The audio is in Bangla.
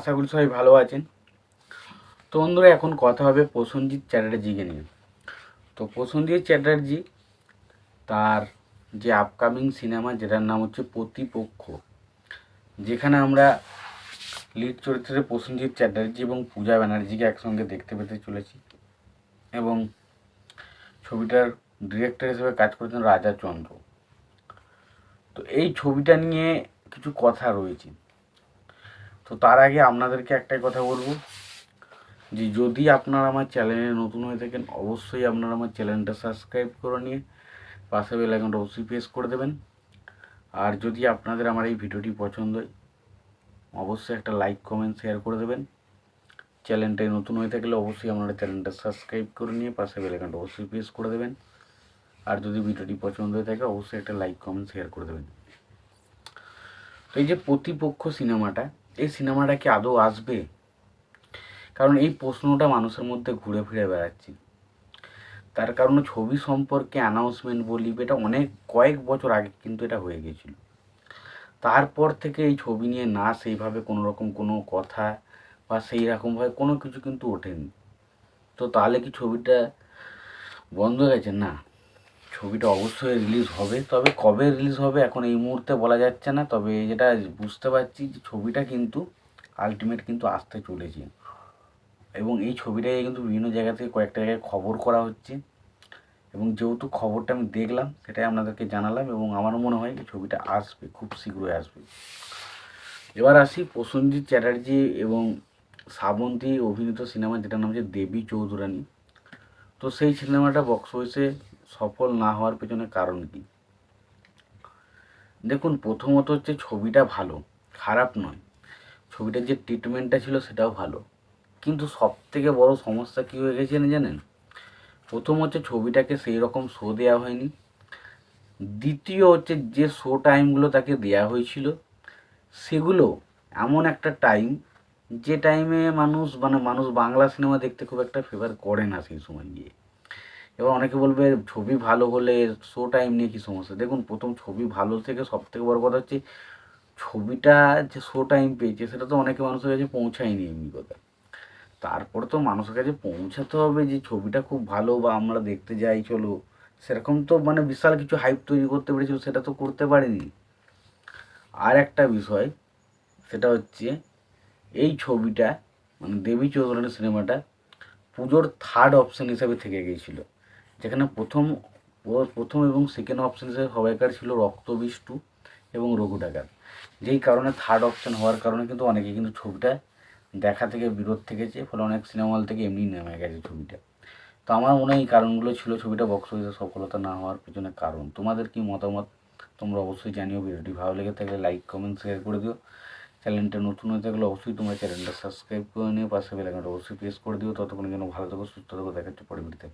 আশা করি সবাই ভালো আছেন। তো বন্ধুরা, এখন কথা হবে প্রসেনজিৎ চ্যাটার্জিকে নিয়ে। তো প্রসেনজিৎ চ্যাটার্জি তার যে আপকামিং সিনেমা যেটার নাম হচ্ছে প্রতিপক্ষ, যেখানে আমরা লিড চরিত্রে প্রসেনজিৎ চ্যাটার্জি এবং পূজা ব্যানার্জিকে একসঙ্গে দেখতে পেতে চলেছি এবং ছবিটার ডিরেক্টর হিসেবে কাজ করেছেন রাজা চন্দ্র। তো এই ছবিটা নিয়ে কিছু কথা রয়েছে। তো তার আগে আপনাদেরকে একটাই কথা বলব যে যদি আপনারা আমার চ্যানেলে নতুন হয়ে থাকেন, অবশ্যই আপনারা আমার চ্যানেলটা সাবস্ক্রাইব করে নিয়ে পাশে বেল আইকনটা অবশ্যই প্রেস করে দেবেন। আর যদি আপনাদের আমার এই ভিডিওটি পছন্দ হয়, অবশ্যই একটা লাইক, কমেন্ট, শেয়ার করে দেবেন। চ্যানেলটায় নতুন হয়ে থাকলে অবশ্যই আপনারা চ্যানেলটা সাবস্ক্রাইব করে নিয়ে পাশে বেল আইকনটা অবশ্যই প্রেস করে দেবেন। আর যদি ভিডিওটি পছন্দ হয়ে থাকে, অবশ্যই একটা লাইক, কমেন্ট, শেয়ার করে দেবেন। তো এই যে প্রতিপক্ষ সিনেমাটা এই সিনেমাটা কি আদৌ আসবে? কারণ এই প্রশ্নটা মানুষের মধ্যে ঘুরে ফিরে বেড়াচ্ছে। তার কারণে ছবি সম্পর্কে অ্যানাউন্সমেন্ট বলি, এটা অনেক কয়েক বছর আগে কিন্তু এটা হয়ে গেছিল। তারপর থেকে এই ছবি নিয়ে না সেইভাবে কোনো রকম কোনো কথা বা সেই রকমভাবে কোনো কিছু কিন্তু ওঠেনি। তো তাহলে কি ছবিটা বন্ধ হয়ে গেছে? না। ছবিটা অবশ্যই রিলিজ হবে। তবে কবে রিলিজ হবে এখন এই মুহূর্তে বলা যাচ্ছে না। তবে যেটা বুঝতে পারছি যে ছবিটা কিন্তু আলটিমেট কিন্তু আসতে চলেছে। এবং এই ছবিটাকে কিন্তু বিভিন্ন জায়গা থেকে কয়েকটা জায়গায় খবর করা হচ্ছে। এবং যেহেতু খবরটা আমি দেখলাম, সেটাই আপনাদেরকে জানালাম এবং আমার মনে হয় যে ছবিটা আসবে, খুব শীঘ্রই আসবে। এবার আসি প্রসেনজিৎ চ্যাটার্জি এবং শ্রাবন্তী অভিনীত সিনেমা যেটার নাম হচ্ছে দেবী চৌধুরানী। তো সেই সিনেমাটা বক্স অফিসে সফল না হওয়ার পেছনে কারণ কি? দেখুন, প্রথমত হচ্ছে ছবিটা ভালো, খারাপ নয়। ছবিটার যে ট্রিটমেন্টটা ছিল সেটাও ভালো। কিন্তু সব থেকে বড় সমস্যা কী হয়ে গেছে না জানেন? প্রথম হচ্ছে ছবিটাকে সেই রকম শো দেওয়া হয়নি। দ্বিতীয় হচ্ছে যে শো টাইমগুলো তাকে দেওয়া হয়েছিল, সেগুলো এমন একটা টাইম যে টাইমে মানুষ মানে মানুষ বাংলা সিনেমা দেখতে খুব একটা ফেভার করে না সেই সময় গিয়ে। এবার অনেকে বলবে, ছবি ভালো হলে শো টাইম নিয়ে কী সমস্যা? দেখুন, প্রথম ছবি ভালো থেকে সব থেকে বড় কথা হচ্ছে, ছবিটা যে শো টাইম পেয়েছে, সেটা তো অনেকে মানুষের কাছে পৌঁছায়নি এমনি কথা। তারপরে তো মানুষের কাছে পৌঁছাতে হবে যে ছবিটা খুব ভালো বা আমরা দেখতে যাই, চলো। সেরকম তো মানে বিশাল কিছু হাইপ তৈরি করতে পেরেছিল, সেটা তো করতে পারেনি। আর একটা বিষয়, সেটা হচ্ছে, এই ছবিটা মানে দেবী চৌধুরানী সিনেমাটা পুজোর থার্ড অপশান হিসাবে থেকে গিয়েছিল। যেখানে প্রথম প্রথম এবং সেকেন্ড অপশান হিসেবে সবাইকার ছিল রক্তবিষ্টু এবং রঘু ডাকাত। যেই কারণে থার্ড অপশান হওয়ার কারণে কিন্তু অনেকে কিন্তু ছবিটা দেখা থেকে, বিরোধ থেকেছে ফলে অনেক সিনেমা হল থেকে এমনি নেমে গেছে ছবিটা। তো আমার মনে হয় এই কারণগুলো ছিল ছবিটা বক্স অফিসে সফলতা না হওয়ার পেছনে কারণ। তোমাদের কি মতামত? তোমরা অবশ্যই জানিও। ভিডিওটি ভালো লেগে থাকলে লাইক কমেন্ট শেয়ার করে দিও। চ্যানেলটা নতুন হয়ে থাকলে অবশ্যই তোমার চ্যানেলটা সাবস্ক্রাইব করে নিও। পাশে বেলাকানটা অবশ্যই প্রেস করে দিও। ততক্ষণ যেন ভালো থাকো, সুস্থ থাকো। দেখাচ্ছে পরে ভিডিওতে